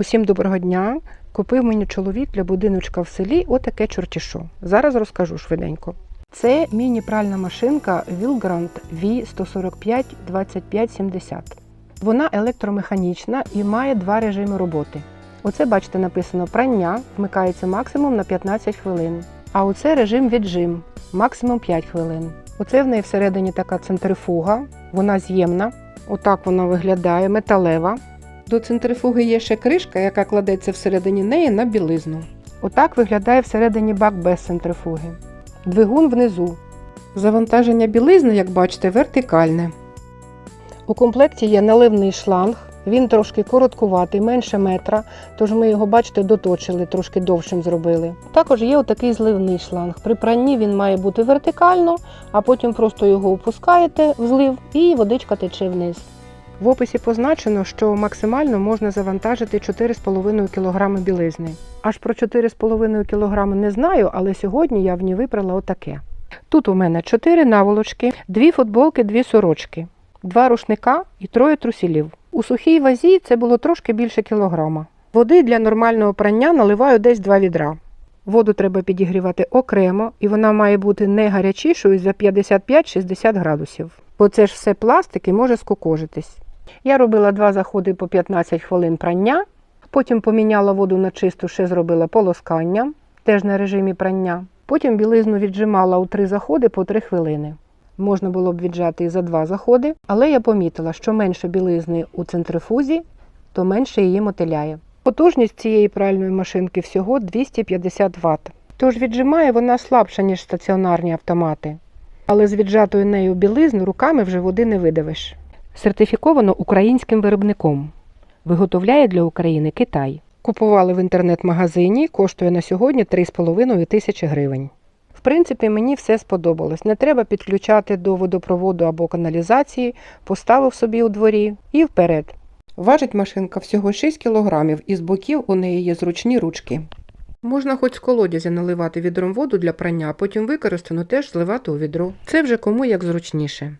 Усім доброго дня. Купив мені чоловік для будиночка в селі отаке чортішо. Зараз розкажу швиденько. Це міні-пральна машинка Vilgrand V145 2570. Вона електромеханічна і має два режими роботи. Оце, бачите, написано прання, вмикається максимум на 15 хвилин. А оце режим віджим, максимум 5 хвилин. Оце в неї всередині така центрифуга, вона з'ємна. Отак вона виглядає, металева. До центрифуги є ще кришка, яка кладеться всередині неї на білизну. Отак виглядає всередині бак без центрифуги. Двигун внизу. Завантаження білизни, як бачите, вертикальне. У комплекті є наливний шланг. Він трошки короткуватий, менше метра, тож ми його, бачите, доточили, трошки довшим зробили. Також є отакий зливний шланг. При пранні він має бути вертикально, а потім просто його опускаєте в злив і водичка тече вниз. В описі позначено, що максимально можна завантажити 4,5 кг білизни. Аж про 4,5 кг не знаю, але сьогодні я в ній вибрала отаке. Тут у мене 4 наволочки, 2 футболки, 2 сорочки, 2 рушника і троє трусілів. У сухій вазі це було трошки більше кілограма. Води для нормального прання наливаю десь 2 відра. Воду треба підігрівати окремо, і вона має бути не гарячішою за 55-60 градусів. Бо це ж все пластик і може скукожитись. Я робила два заходи по 15 хвилин прання, потім поміняла воду на чисту, ще зробила полоскання, теж на режимі прання. Потім білизну віджимала у три заходи по 3 хвилини. Можна було б віджати і за два заходи, але я помітила, що менше білизни у центрифузі, то менше її мотиляє. Потужність цієї пральної машинки всього 250 Вт. Тож віджимає вона слабша, ніж стаціонарні автомати. Але з віджатою нею білизну руками вже води не видавиш. Сертифіковано українським виробником. Виготовляє для України Китай. Купували в інтернет-магазині, коштує на сьогодні 3,5 тисячі гривень. В принципі, мені все сподобалось. Не треба підключати до водопроводу або каналізації, поставив собі у дворі і вперед. Важить машинка всього 6 кг і з боків у неї є зручні ручки. Можна хоч з колодязя наливати відром воду для прання, потім використану теж зливати у відро. Це вже кому як зручніше.